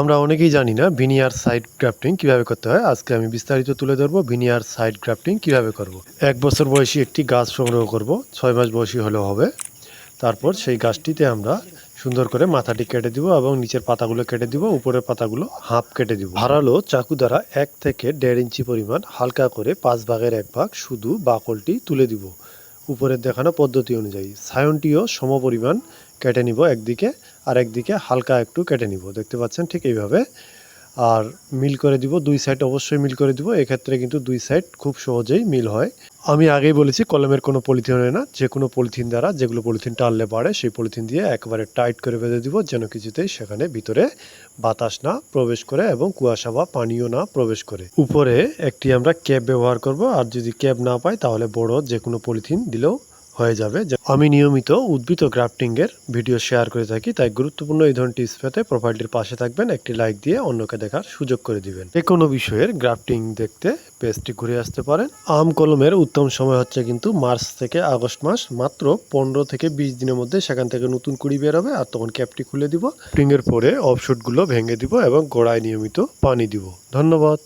আমরা অনেকেই জানি না ভিনিয়ার সাইড গ্রাফটিং কীভাবে করতে হয়। আজকে আমি বিস্তারিত তুলে ধরবো ভিনিয়ার সাইড গ্রাফটিং কীভাবে করব। এক বছর বয়সী একটি গাছ সংগ্রহ করব, ছয় মাস বয়সী হলেও হবে। তারপর সেই গাছটিতে আমরা সুন্দর করে মাথাটি কেটে দিব এবং নিচের পাতাগুলো কেটে দিব, উপরের পাতাগুলো হাফ কেটে দিব। ধারালো চাকু দ্বারা এক থেকে দেড় ইঞ্চি পরিমাণ হালকা করে পাঁচ ভাগের এক ভাগ শুধু বাকলটি তুলে দিব। উপরের দেখানো পদ্ধতি অনুযায়ী সায়নটিও সম পরিমাণ কেটে নিব একদিকে, আর একদিকে হালকা একটু কেটে নিব। দেখতে পাচ্ছেন ঠিক এইভাবে। আর মিল করে দিব, দুই সাইড অবশ্যই মিল করে দিব। এক্ষেত্রে কিন্তু দুই সাইড খুব সহজেই মিল হয়। আমি আগেই বলেছি, কলমের কোনো পলিথিন হয় না। যে কোনো পলিথিন দ্বারা যেগুলো পলিথিন টানলে বাড়ে, সেই পলিথিন দিয়ে একবারে টাইট করে বেঁধে দিব, যেন কিছুতেই সেখানে ভিতরে বাতাস না প্রবেশ করে এবং কুয়াশা বা পানিও না প্রবেশ করে। উপরে একটি আমরা ক্যাপ ব্যবহার করব, আর যদি ক্যাপ না পাই তাহলে বড় যে কোনো পলিথিন দিলেও হয়ে যাবে। আমি নিয়মিত উদ্ভিদ গ্রাফটিং এর ভিডিও শেয়ার করে থাকি, তাই গুরুত্বপূর্ণ এই ধরনের টিপস পেতে প্রোফাইলটির পাশে থাকবেন, একটি লাইক দিয়ে অন্যকে দেখার সুযোগ করে দিবেন। যে কোনো বিষয়ের গ্রাফটিং দেখতে পেজটি ঘুরে আসতে পারেন। আম কলমের উত্তম সময় হচ্ছে কিন্তু মার্চ থেকে আগস্ট মাস, মাত্র পনেরো থেকে বিশ দিনের মধ্যে সেখান থেকে নতুন কুড়ি বের হবে আর তখন ক্যাপটি খুলে দিব। গ্রাফটিং এর পরে অফশুটগুলো ভেঙে দিব এবং গোড়ায় নিয়মিত পানি দিব। ধন্যবাদ।